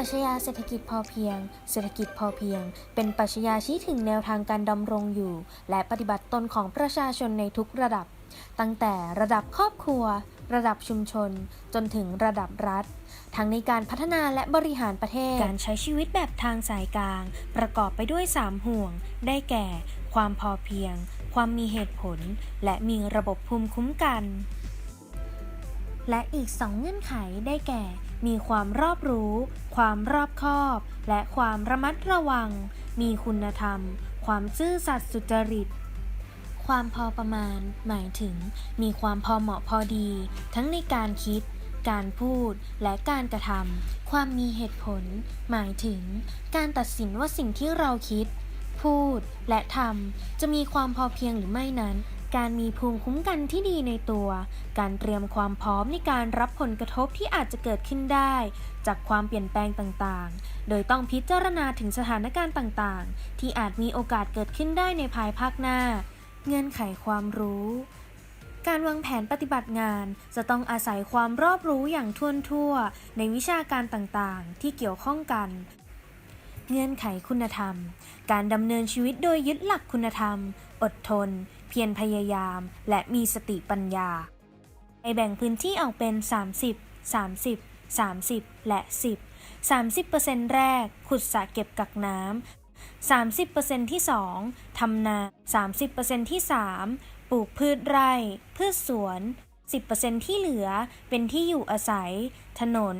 ปรัชญาเศรษฐกิจพอเพียง เศรษฐกิจพอเพียง เป็นปรัชญาชี้ถึงแนวทางการดำรงอยู่ และปฏิบัติตนของประชาชนในทุกระดับ ตั้งแต่ระดับครอบครัว ระดับชุมชน จนถึงระดับรัฐ ทั้งในการพัฒนาและบริหารประเทศ การใช้ชีวิตแบบทางสายกลาง ประกอบไปด้วย 3 ห่วง ได้แก่ ความพอเพียง ความมีเหตุผล และมีระบบภูมิคุ้มกัน และอีกสองเงื่อนไขได้แก่ มีความรอบรู้ ความรอบคอบ และความระมัดระวัง มีคุณธรรม ความซื่อสัตย์สุจริต ความพอประมาณ หมายถึง มีความพอเหมาะพอดี ทั้งในการคิด การพูด และการกระทำความมีเหตุผล หมายถึง การตัดสินว่าสิ่งที่เราคิด พูด และทำจะมีความพอเพียงหรือไม่นั้น การมีภูมิคุ้มกันที่ดีในตัว การเตรียมความพร้อมในการรับผลกระทบที่อาจจะเกิดขึ้นได้ จากความเปลี่ยนแปลงต่างๆ โดยต้องพิจารณาถึงสถานการณ์ต่างๆ ที่อาจมีโอกาสเกิดขึ้นได้ในภายภาคหน้า เงื่อนไขความรู้ การวางแผนปฏิบัติงาน จะต้องอาศัยความรอบรู้อย่างท่วนทั่ว ในวิชาการต่างๆ ที่เกี่ยวข้องกัน เงื่อนไขคุณธรรม การดำเนินชีวิตโดยยึดหลักคุณธรรม อดทน เพียรพยายาม และมีสติปัญญาไปแบ่งพื้นที่ออกเป็น 30 30 30 และ 10 30%แรก ขุดสระเก็บกักน้ำ 30%ที่ 2 ทำนา 30%ที่ 3 ปลูกพืชไร่ พืชสวน 10%ที่เหลือเป็นที่อยู่อาศัย ถนน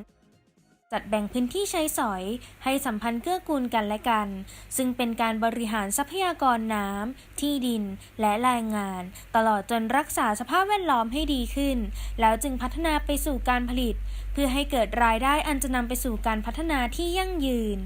จัดแบ่งพื้นที่ใช้สอย ให้สัมพันธ์เกื้อกูลกันและกัน ซึ่งเป็นการบริหารทรัพยากรน้ำ ที่ดิน และแรงงาน ตลอดจนรักษาสภาพแวดล้อมให้ดีขึ้น แล้วจึงพัฒนาไปสู่การผลิต เพื่อให้เกิดรายได้อันจะนำไปสู่การพัฒนาที่ยั่งยืน